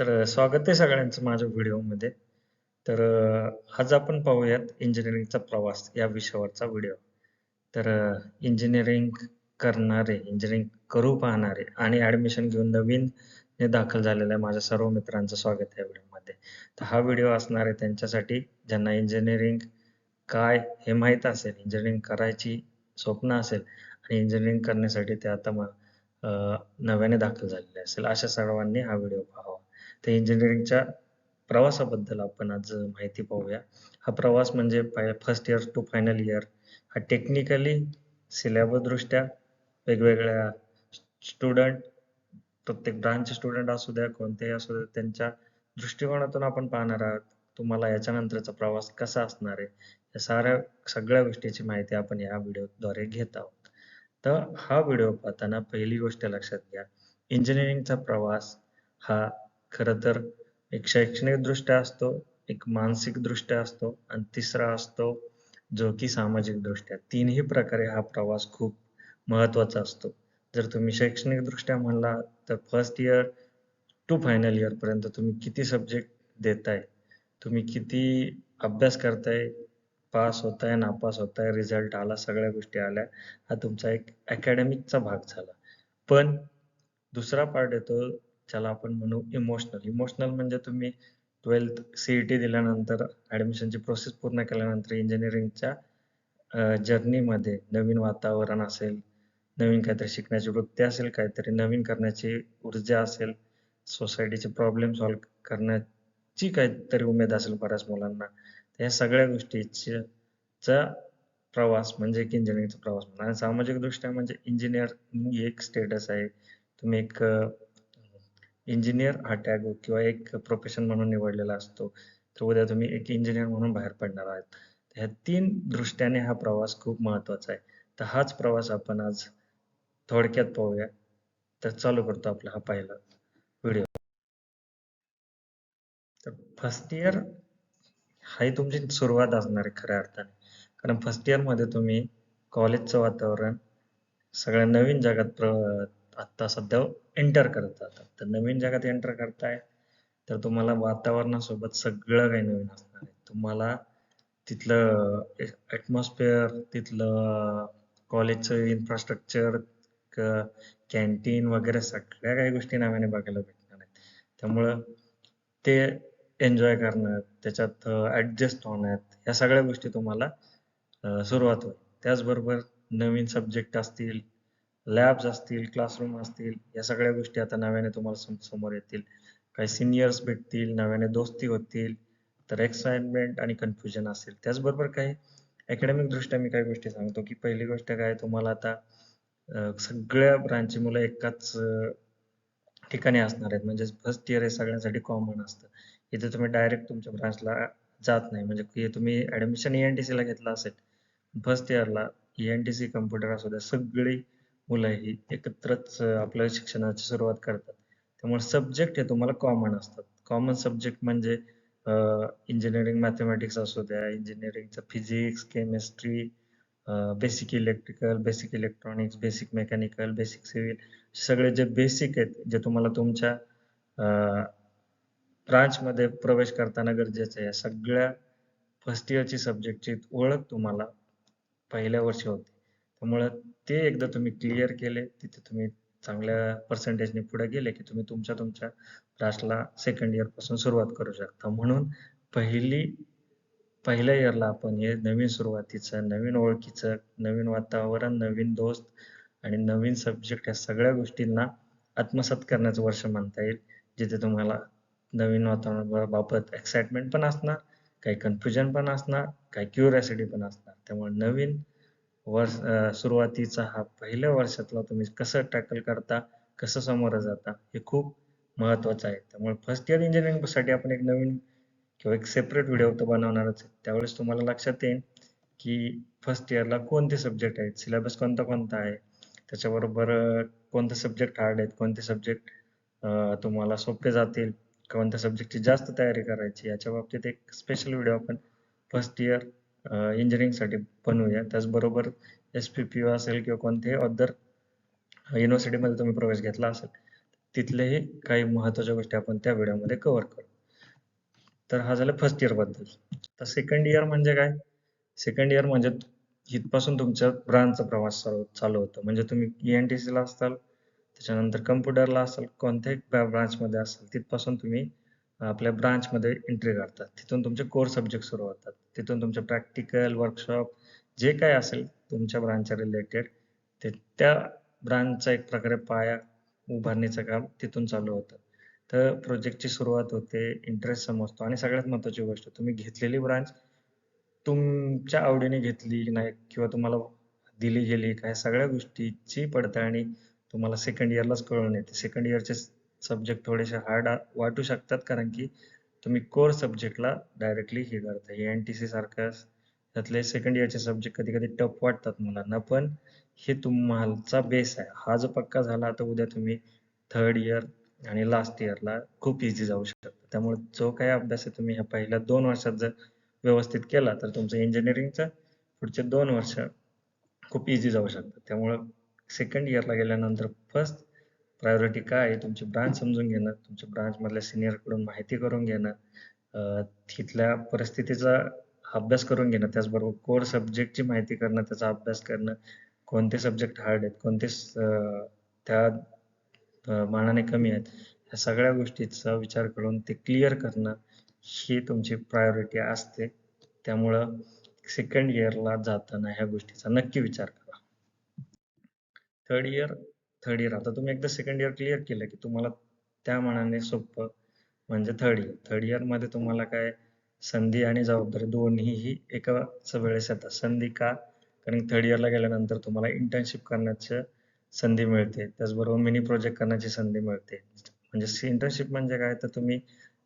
तर स्वागत आहे सगळ्यांचं माझ्या व्हिडिओमध्ये. तर आज आपण पाहूयात इंजिनिअरिंगचा प्रवास या विषयावरचा व्हिडिओ. तर इंजिनिअरिंग करणारे, इंजिनिअरिंग करू पाहणारे आणि ॲडमिशन घेऊन नवीन दाखल झालेल्या माझ्या सर्व मित्रांचं स्वागत आहे या व्हिडिओमध्ये. तर हा व्हिडिओ असणार आहे त्यांच्यासाठी ज्यांना इंजिनिअरिंग काय हे माहीत असेल, इंजिनिअरिंग करायची स्वप्न असेल आणि इंजिनिअरिंग करण्यासाठी ते आता नव्याने दाखल झालेले असेल, अशा सर्वांनी हा व्हिडिओ पाहावा. तर इंजिनिअरिंगच्या प्रवासाबद्दल आपण आज माहिती पाहूया. हा प्रवास म्हणजे first year to final year हा टेक्निकली, सिलेबसदृष्ट्या वेगवेगळ्या स्टुडंट प्रत्येक ब्रांच स्टुडंट असू द्या, कोणत्याही असू द्या, त्यांच्या दृष्टिकोनातून आपण पाहणार आहोत. तुम्हाला याच्यानंतरचा प्रवास कसा असणार आहे, या साऱ्या सगळ्या गोष्टीची माहिती आपण या व्हिडिओद्वारे घेत आहोत. तर हा व्हिडिओ पाहताना पहिली गोष्ट लक्षात घ्या, इंजिनिअरिंगचा प्रवास हा खरं तर एक शैक्षणिकदृष्ट्या असतो, एक मानसिकदृष्ट्या असतो आणि तिसरा असतो जो की सामाजिकदृष्ट्या. तीनही प्रकारे हा प्रवास खूप महत्त्वाचा असतो. जर तुम्ही शैक्षणिकदृष्ट्या म्हणला तर फर्स्ट इयर टू फायनल इयरपर्यंत तुम्ही किती सब्जेक्ट देताय, तुम्ही किती अभ्यास करताय, पास होताय, नापास होताय, रिझल्ट आला, सगळ्या गोष्टी आल्या, हा तुमचा एक अकॅडमिकचा भाग झाला. पण दुसरा पार्ट येतो ज्याला आपण म्हणू इमोशनल. इमोशनल म्हणजे तुम्ही ट्वेल्थ सीईटी दिल्यानंतर ऍडमिशनची प्रोसेस पूर्ण केल्यानंतर इंजिनिअरिंगच्या जर्नीमध्ये नवीन वातावरण असेल, नवीन काहीतरी शिकण्याची वृत्ती असेल, काहीतरी नवीन करण्याची ऊर्जा असेल, सोसायटीचे प्रॉब्लेम सॉल्व करण्याची काहीतरी उमेद असेल बऱ्याच मुलांना. तर या सगळ्या गोष्टीचा चा प्रवास म्हणजे एक इंजिनिअरिंगचा प्रवास म्हणा आणि सामाजिकदृष्ट्या म्हणजे इंजिनिअर एक स्टेटस आहे. तुम्ही एक इंजिनियर हा टॅग किंवा एक प्रोफेशन म्हणून निवडलेला असतो. तर उद्या तुम्ही एक इंजिनियर म्हणून बाहेर पडणार आहात. ह्या तीन दृष्ट्याने हा प्रवास खूप महत्त्वाचा आहे. तर हाच प्रवास आपण आज थोडक्यात पाहूया. तर चालू करतो आपला हा पहिला व्हिडिओ. तर फर्स्ट इयर ही तुमची सुरुवात असणार आहे खऱ्या अर्थाने. कारण फर्स्ट इयरमध्ये तुम्ही कॉलेजचं वातावरण सगळ्या नवीन जगात प्र आत्ता सध्या एंटर करत जातात तर नवीन जगात एंटर करताय, तर तुम्हाला वातावरणासोबत सगळं काही नवीन असणार आहे. तुम्हाला तिथलं ॲटमॉस्फिअर, तिथलं कॉलेजचं इन्फ्रास्ट्रक्चर, कॅन्टीन वगैरे सगळ्या काही गोष्टी नव्याने बघायला भेटणार आहेत. त्यामुळं ते एन्जॉय करण्यात, त्याच्यात ॲडजस्ट होण्यात, ह्या सगळ्या गोष्टी तुम्हाला सुरुवात होईल. त्याचबरोबर नवीन सब्जेक्ट असतील, लॅब्स असतील, क्लासरूम असतील, या सगळ्या गोष्टी आता नव्याने तुम्हाला सम समोर येतील. काही सिनियर्स भेटतील, नव्याने दोस्ती होतील, तर एक्साइटमेंट आणि कन्फ्युजन असेल. त्याचबरोबर काही अकॅडमिकदृष्ट्या मी काही गोष्टी सांगतो, की पहिली गोष्ट काय तुम्हाला आता सगळ्या ब्रांचची मुलं एकाच ठिकाणी असणार आहेत. म्हणजे फर्स्ट इयर हे सगळ्यांसाठी कॉमन असतं. इथे तुम्ही डायरेक्ट तुमच्या ब्रांचला जात नाही. म्हणजे तुम्ही ऍडमिशन ई-एन-टी-सीला घेतलं असेल, फर्स्ट इयरला ई-एन-टी-सी, कम्प्युटर असू द्या, सगळी मुलं ही एकत्रच आपल्या शिक्षणाची सुरुवात करतात. त्यामुळे सब्जेक्ट हे तुम्हाला कॉमन असतात. कॉमन सब्जेक्ट म्हणजे इंजिनिअरिंग मॅथेमॅटिक्स असू द्या, इंजिनिअरिंगचं physics, chemistry, basic electrical, basic electronics, basic mechanical, basic civil सगळे जे बेसिक आहेत, जे तुम्हाला तुमच्या ब्रांचमध्ये प्रवेश करताना गरजेचं आहे. या सगळ्या फर्स्ट इयरची सब्जेक्टची ओळख तुम्हाला पहिल्या वर्षी होते. त्यामुळं ते एकदा तुम्ही क्लिअर केले, तिथे तुम्ही चांगल्या पर्सेंटेजने पुढे गेले, की तुम्ही तुमच्या तुमच्या क्लासला सेकंड इयरपासून सुरुवात करू शकता. म्हणून पहिली पहिल्या इयरला आपण हे नवीन सुरुवातीचं, नवीन ओळखीचं, नवीन वातावरण, नवीन दोस्त आणि नवीन सब्जेक्ट या सगळ्या गोष्टींना आत्मसात करण्याचं वर्ष म्हणता येईल. जिथे तुम्हाला नवीन वातावरणाबाबत एक्साइटमेंट पण असणार, काही कन्फ्युजन पण असणार, काही क्युरियासिटी पण असणार. त्यामुळे नवीन वर्ष सुरुवातीचा हा पहिल्या वर्षातला तुम्ही कसं टॅकल करता, कसं सामोरं जाता, हे खूप महत्त्वाचं आहे. त्यामुळे फर्स्ट इयर इंजिनिअरिंगसाठी आपण एक नवीन किंवा एक सेपरेट व्हिडिओ तर बनवणारच आहे. त्यावेळेस तुम्हाला लक्षात येईल, की फर्स्ट इयरला कोणते सब्जेक्ट आहेत, सिलेबस कोणता-कोणता आहे, त्याच्याबरोबर कोणते सब्जेक्ट हार्ड आहेत, कोणते सब्जेक्ट तुम्हाला सोपे जातील, कोणत्या सब्जेक्टची जास्त तयारी करायची, याच्या बाबतीत एक स्पेशल व्हिडिओ आपण फर्स्ट इयर इंजिनिअरिंगसाठी बनवूया. त्याचबरोबर एस-पी-पी-यू असेल किंवा कोणत्याही अदर युनिव्हर्सिटीमध्ये तुम्ही प्रवेश घेतला असेल, तिथलेही काही महत्त्वाच्या गोष्टी आपण त्या व्हिडिओमध्ये कव्हर करू. तर हा झाला फर्स्ट इयरबद्दल. तर सेकंड इयर म्हणजे काय? सेकंड इयर म्हणजे इथपासून तुमच्या ब्रांचचा प्रवास चालू चालू होतो. म्हणजे तुम्ही ई एन टी सीला असाल त्याच्यानंतर कम्प्युटरला असाल कोणत्याही ब्रांचमध्ये असाल तिथपासून तुम्ही आपल्या ब्रांचमध्ये एंट्री करतात तिथून तुमचे कोर सब्जेक्ट सुरू होतात. तिथून तुमचे प्रॅक्टिकल वर्कशॉप जे काय असेल तुमच्या ब्रांचच्या रिलेटेड ते त्या ब्रांचचा एक प्रकारे पाया उभारणीचं काम तिथून चालू होतं. तर प्रोजेक्टची सुरुवात होते इंटरेस्ट समजतो आणि सगळ्यात महत्त्वाची गोष्ट तुम्ही घेतलेली ब्रांच तुमच्या आवडीने घेतली नाही किंवा तुम्हाला दिली गेली काय सगळ्या गोष्टीची पडताळणी तुम्हाला सेकंड इयरलाच कळून येते. सेकंड इयरचे सब्जेक्ट थोडेसे हार्ड वाटू शकतात कारण की तुम्ही कोर सब्जेक्टला डायरेक्टली हे करता. एन टी सी सारखं त्यातले सेकंड इयरचे सब्जेक्ट कधी कधी टफ वाटतात मुलांना. पण हे तुमचा बेस आहे. हा जो पक्का झाला तर उद्या तुम्ही थर्ड इयर आणि लास्ट इयरला खूप इझी जाऊ शकता. त्यामुळे जो काही अभ्यास आहे तुम्ही ह्या पहिल्या दोन वर्षात जर व्यवस्थित केला तर तुमचं इंजिनिअरिंगचं पुढचे दोन वर्ष खूप इझी जाऊ शकतात त्यामुळं सेकंड इयरला गेल्यानंतर फर्स्ट प्रायोरिटी काय आहे? तुमची ब्रांच समजून घेणं तुमच्या ब्रांचमधल्या सिनियरकडून माहिती करून घेणं तिथल्या परिस्थितीचा अभ्यास करून घेणं त्याचबरोबर कोर सब्जेक्टची माहिती करणं त्याचा अभ्यास करणं कोणते सब्जेक्ट हार्ड आहेत कोणते त्या मानाने कमी आहेत ह्या सगळ्या गोष्टीचा विचार करून ते क्लिअर करणं ही तुमची प्रायोरिटी असते. त्यामुळं सेकंड इयरला जाताना ह्या गोष्टीचा नक्की विचार करा. थर्ड इयर थर्ड इयर आता तुम्ही एकदा सेकंड इयर क्लिअर केलं की तुम्हाला त्या मानाने सोपं म्हणजे थर्ड इयर थर्ड इयरमध्ये तुम्हाला काय संधी आणि जबाबदारी दोन्हीही एकाच वेळेस येतात. संधी का? कारण थर्ड इयरला गेल्यानंतर तुम्हाला इंटर्नशिप करण्याची संधी मिळते. त्याचबरोबर मिनी प्रोजेक्ट करण्याची संधी मिळते. म्हणजे इंटर्नशिप म्हणजे काय? तर तुम्ही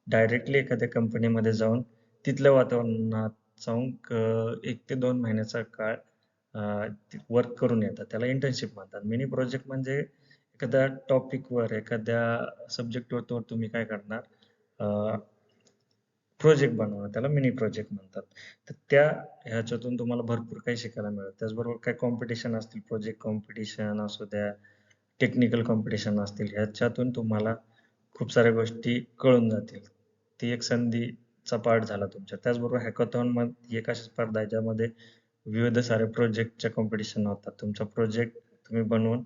डायरेक्टली एखाद्या कंपनीमध्ये जाऊन तिथल्या वातावरणात जाऊन एक ते दोन महिन्याचा काळ वर्क करून येतात. त्याला इंटर्नशिप म्हणतात. मिनी प्रोजेक्ट म्हणजे एखाद्या टॉपिकवर एखाद्या सब्जेक्टवर तुम्ही काय करणार? प्रोजेक्ट बनवणं त्याला मिनी प्रोजेक्ट म्हणतात. तर त्या ह्याच्यातून तुम्हाला भरपूर काही शिकायला मिळतं. त्याचबरोबर काय कॉम्पिटिशन असतील? प्रोजेक्ट कॉम्पिटिशन असू द्या टेक्निकल कॉम्पिटिशन असतील ह्याच्यातून तुम्हाला खूप साऱ्या गोष्टी कळून जातील. ती एक संधीचा पार्ट झाला तुमच्या. त्याचबरोबर हॅकॉथॉनमध्ये एक अशी स्पर्धा ज्यामध्ये विविध सारे प्रोजेक्टच्या कॉम्पिटिशन होतात. तुमचा प्रोजेक्ट तुम्ही बनवून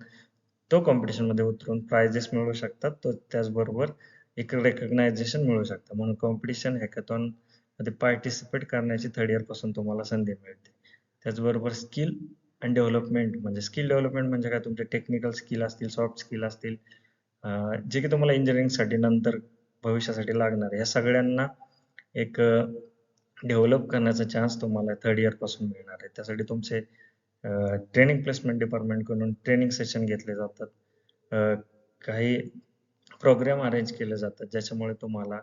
तो कॉम्पिटिशनमध्ये उतरून प्राइजेस मिळवू शकतात. तो त्याचबरोबर एक रेकग्नायझेशन मिळू शकतं. म्हणून कॉम्पिटिशन हॅकॅथॉनमध्ये पार्टिसिपेट करण्याची थर्ड इयरपासून तुम्हाला संधी मिळते. त्याचबरोबर स्किल अँड डेव्हलपमेंट म्हणजे स्किल डेव्हलपमेंट म्हणजे काय? तुमचे टेक्निकल स्किल असतील सॉफ्ट स्किल असतील जे की तुम्हाला इंजिनिअरिंगसाठी नंतर भविष्यासाठी लागणार या सगळ्यांना एक डेव्हलप करण्याचा चान्स तुम्हाला थर्ड इयरपासून मिळणार आहे. त्यासाठी तुमचे ट्रेनिंग प्लेसमेंट डिपार्टमेंटकडून ट्रेनिंग सेशन घेतले जातात. काही प्रोग्राम अरेंज केले जातात ज्याच्यामुळे तुम्हाला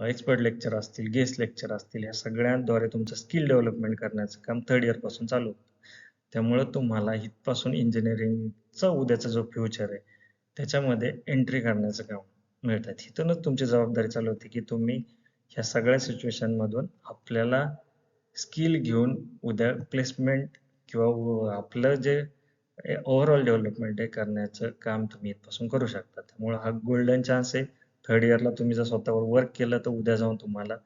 एक्सपर्ट लेक्चर असतील गेस्ट लेक्चर असतील या सगळ्यांद्वारे तुमचं स्किल डेव्हलपमेंट करण्याचं काम थर्ड इयरपासून चालू होतं. त्यामुळे तुम्हाला इथपासून इंजिनिअरिंगचा उद्याचा जो फ्युचर आहे त्याच्यामध्ये एंट्री करण्याचं काम मिळतात. इथूनच तुमची जबाबदारी चालू होती की तुम्ही ह्या सगळ्या सिच्युएशन मधून आपल्याला स्किल घेऊन उद्या प्लेसमेंट किंवा आपलं जे ओव्हरऑल डेव्हलपमेंट आहे करण्याचं काम तुम्ही इथपासून करू शकता. त्यामुळे हा गोल्डन चान्स आहे. थर्ड इयरला तुम्ही जर स्वतःवर वर्क केलं तर उद्या जाऊन तुम्हाला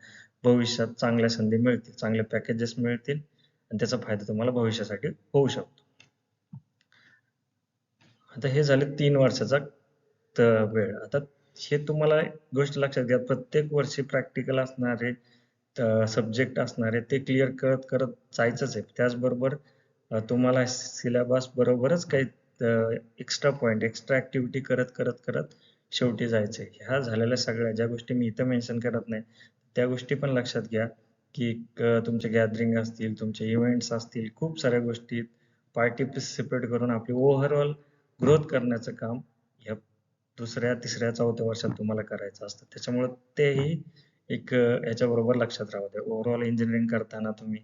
भविष्यात चांगल्या संधी मिळतील चांगले पॅकेजेस मिळतील आणि त्याचा फायदा तुम्हाला भविष्यासाठी होऊ शकतो. आता हे झाले तीन वर्षाचा वेळ. आता हे तुम्हाला गोष्ट लक्षात घ्या. प्रत्येक वर्षी प्रॅक्टिकल असणारे सब्जेक्ट असणारे ते क्लिअर करत करत जायचंच आहे. त्याचबरोबर तुम्हाला सिलेबस बरोबरच काही एक्स्ट्रा पॉईंट एक्स्ट्रा ऍक्टिव्हिटी करत करत करत शेवटी जायचंय. ह्या झालेल्या सगळ्या ज्या गोष्टी मी इथं मेन्शन करत नाही त्या गोष्टी पण लक्षात घ्या की तुमचे गॅदरिंग असतील तुमचे इव्हेंट्स असतील खूप साऱ्या गोष्टी पार्टिसिपेट करून आपली ओव्हरऑल ग्रोथ करण्याचं काम दुसऱ्या तिसऱ्या चौथ्या वर्षात तुम्हाला करायचं असतं. त्याच्यामुळे तेही एक याच्याबरोबर लक्षात राहू द्या. ओव्हरऑल इंजिनिअरिंग करताना तुम्ही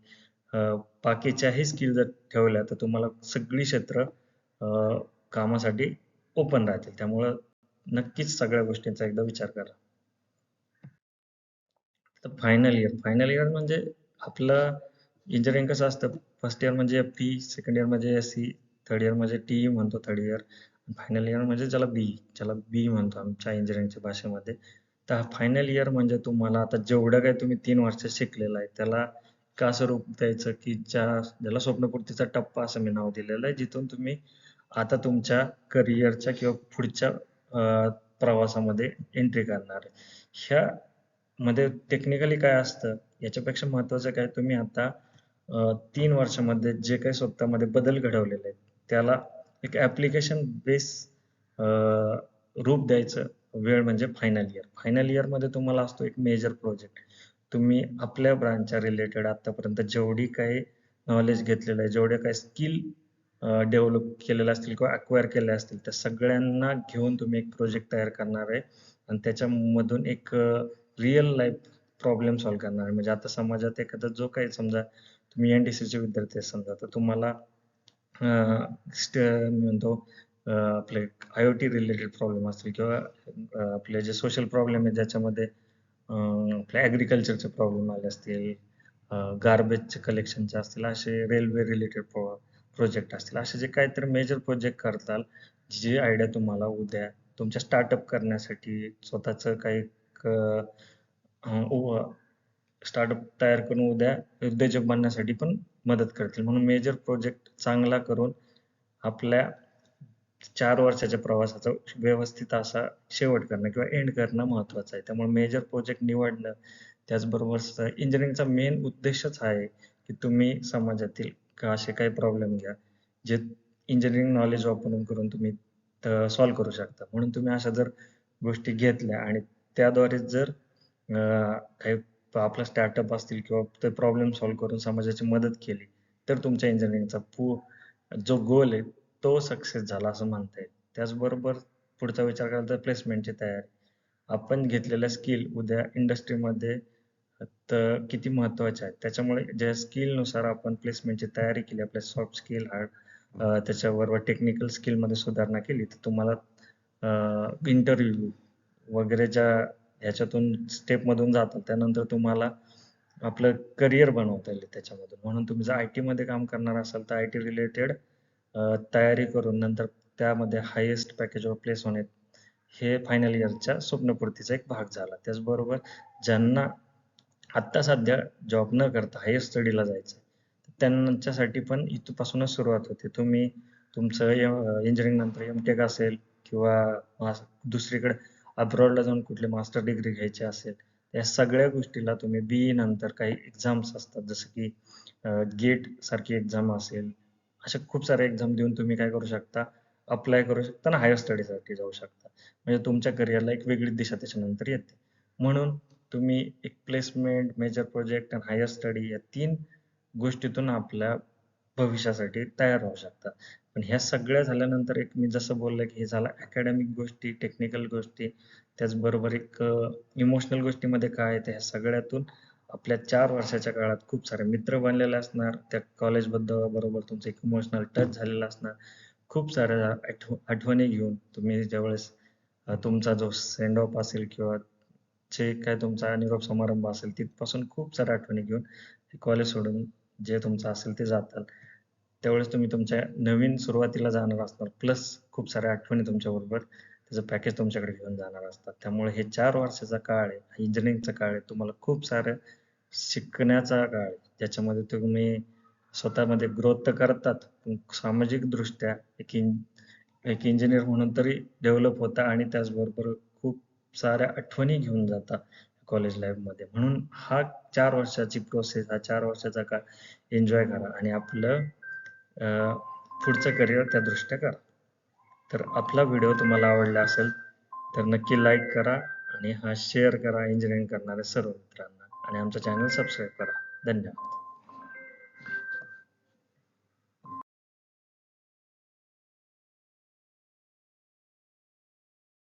बाकीच्याही स्किल जर ठेवल्या तर तुम्हाला सगळी क्षेत्र कामासाठी ओपन राहतील. त्यामुळं नक्कीच सगळ्या गोष्टींचा एकदा विचार करा. तर फायनल इयर फायनल इयर म्हणजे आपलं इंजिनिअरिंग कसं असतं? फर्स्ट इयर म्हणजे एफ पी सेकंड इयर म्हणजे एस सी थर्ड इयर म्हणजे टी म्हणतो थर्ड इयर फायनल इयर म्हणजे ज्याला बी ज्याला बी म्हणतो आमच्या इंजिनिअरिंगच्या भाषेमध्ये. तर फायनल इयर म्हणजे तुम्हाला आता जेवढं काही तुम्ही तीन वर्ष शिकलेलं आहे त्याला का असं रूप द्यायचं की ज्या ज्याला स्वप्नपूर्तीचा टप्पा असं मी नाव दिलेलं आहे जिथून तुम्ही आता तुमच्या करिअरच्या किंवा पुढच्या प्रवासामध्ये एंट्री करणार आहे. ह्या मध्ये टेक्निकली काय असतं? याच्यापेक्षा महत्वाचं काय? तुम्ही आता तीन वर्षामध्ये जे काही स्वतःमध्ये बदल घडवलेले आहेत त्याला एक ऍप्लिकेशन बेस रूप द्यायचं वेळ म्हणजे फायनल इयर फायनल इयरमध्ये तुम्हाला असतो एक मेजर प्रोजेक्ट तुम्ही आपल्या ब्रांचच्या रिलेटेड आतापर्यंत जेवढी काही नॉलेज घेतलेलं आहे जेवढे काही स्किल डेव्हलप केलेले असतील किंवा अक्वायर केले असतील त्या सगळ्यांना घेऊन तुम्ही एक प्रोजेक्ट तयार करणार आहे. आणि त्याच्यामधून एक रिअल लाईफ प्रॉब्लेम सॉल्व्ह करणार आहे. म्हणजे आता समाजात एखादा जो काही समजा तुम्ही एन डी चे विद्यार्थी समजा तर तुम्हाला मी म्हणतो आपले I O T related problem असतील किंवा आपले जे सोशल प्रॉब्लेम आहे ज्याच्यामध्ये आपल्या आपले ॲग्रिकल्चरचे प्रॉब्लेम आले असतील गार्बेजचे कलेक्शनचे असतील असे रेल्वे रिलेटेड प्रोजेक्ट असतील असे जे काहीतरी मेजर प्रोजेक्ट करताल जी आयडिया तुम्हाला उद्या तुमच्या स्टार्टअप करण्यासाठी स्वतःचं काही स्टार्टअप तयार करून उद्या उद्योजक बनण्यासाठी पण मदत करतील. म्हणून मेजर प्रोजेक्ट चांगला करून आपल्या चार वर्षाच्या प्रवासाचा व्यवस्थित असा शेवट करणं किंवा एंड करणं महत्वाचं आहे. त्यामुळे मेजर प्रोजेक्ट निवडणं त्याचबरोबर इंजिनिअरिंगचा मेन उद्देशच आहे की तुम्ही समाजातील का असे काही प्रॉब्लेम घ्या जे इंजिनिअरिंग नॉलेज वापरून करून तुम्ही सॉल्व्ह करू शकता. म्हणून तुम्ही अशा जर गोष्टी घेतल्या आणि त्याद्वारे जर काही आपला स्टार्टअप असतील किंवा ते प्रॉब्लेम सॉल्व्ह करून समाजाची मदत केली तर तुमच्या इंजिनिअरिंगचा पू जो गोल आहे तो सक्सेस झाला असं म्हणता येईल. त्याचबरोबर पुढचा विचार करायला तर प्लेसमेंटची तयारी. आपण घेतलेल्या स्किल उद्या इंडस्ट्रीमध्ये तर किती महत्त्वाचे आहेत? त्याच्यामुळे ज्या स्किलनुसार आपण प्लेसमेंटची तयारी केली आपल्या सॉफ्ट स्किल हार्ड त्याच्याबरोबर टेक्निकल स्किलमध्ये सुधारणा केली तर तुम्हाला इंटरव्ह्यू वगैरे ज्या ह्याच्यातून स्टेप मधून जातात. त्यानंतर तुम्हाला आपलं करिअर बनवता येईल त्याच्यामधून. म्हणून तुम्ही जर आय टी मध्ये काम करणार असाल तर आय टी रिलेटेड तयारी करून नंतर त्यामध्ये हायेस्ट पॅकेजवर प्लेस होणे हे फायनल इयरच्या स्वप्नपूर्तीचा एक भाग झाला. त्याचबरोबर ज्यांना आत्ता सध्या जॉब न करता हायर स्टडीला जायचं त्यांच्यासाठी पण इथपासूनच सुरुवात होते. तुम्ही तुमचं इंजिनिअरिंग नंतर एम टेक असेल किंवा दुसरीकडे अब्रॉडला जाऊन कुठली मास्टर डिग्री घ्यायची असेल या सगळ्या गोष्टीला तुम्ही बी नंतर काही एक्झाम्स असतात जसं की गेट सारखी एक्झाम असेल अशा खूप साऱ्या एक्झाम देऊन तुम्ही काय करू शकता अप्लाय करू शकता आणि हायर स्टडीसाठी जाऊ शकता. म्हणजे तुमच्या करिअरला एक वेगळी दिशा त्याच्यानंतर येते. म्हणून तुम्ही एक प्लेसमेंट मेजर प्रोजेक्ट आणि हायर स्टडी या तीन गोष्टीतून आपल्या भविष्यासाठी तयार होऊ शकता पण ह्या सगळ्या झाल्यानंतर एक मी जसं बोललं की हे झालं अकॅडमिक गोष्टी टेक्निकल गोष्टी त्याचबरोबर एक इमोशनल गोष्टीमध्ये काय आहे ते ह्या सगळ्यातून आपल्या चार वर्षाच्या काळात खूप सारे मित्र बनलेले असणार. त्या कॉलेजबद्दल बरोबर तुमचं एक इमोशनल टच झालेला असणार. खूप साऱ्या आठव आठवणी घेऊन तुम्ही ज्यावेळेस तुमचा जो सेंड ऑफ असेल किंवा जे काय तुमचा निरोप समारंभ असेल तिथपासून खूप साऱ्या आठवणी घेऊन कॉलेज सोडून जे तुमचं असेल ते जातात. त्यावेळेस तुम्ही तुमच्या नवीन सुरुवातीला जाणार असणार. प्लस खूप साऱ्या आठवणी तुमच्या बरोबर त्याचं पॅकेज तुमच्याकडे घेऊन जाणार असतात. त्यामुळे हे चार वर्षाचा काळ आहे. इंजिनिअरिंगचा काळ आहे. तुम्हाला खूप सारं शिकण्याचा काळ आहे. ज्याच्यामध्ये तुम्ही स्वतःमध्ये ग्रोथ तर करतात पण सामाजिक दृष्ट्या एक इं एक इंजिनियर म्हणून तरी डेव्हलप होता आणि त्याचबरोबर खूप साऱ्या आठवणी घेऊन जाता कॉलेज लाईफमध्ये म्हणून हा चार वर्षाची प्रोसेस हा चार वर्षाचा काळ एन्जॉय करा आणि आपलं पुढचं करिअर त्या दृष्ट्या करा. तर आपला व्हिडिओ तुम्हाला आवडला असेल तर नक्की लाईक करा आणि हा शेअर करा इंजिनिअरिंग करणाऱ्या सर्व मित्रांना. आणि आमचं चॅनल सबस्क्राईब करा. धन्यवाद.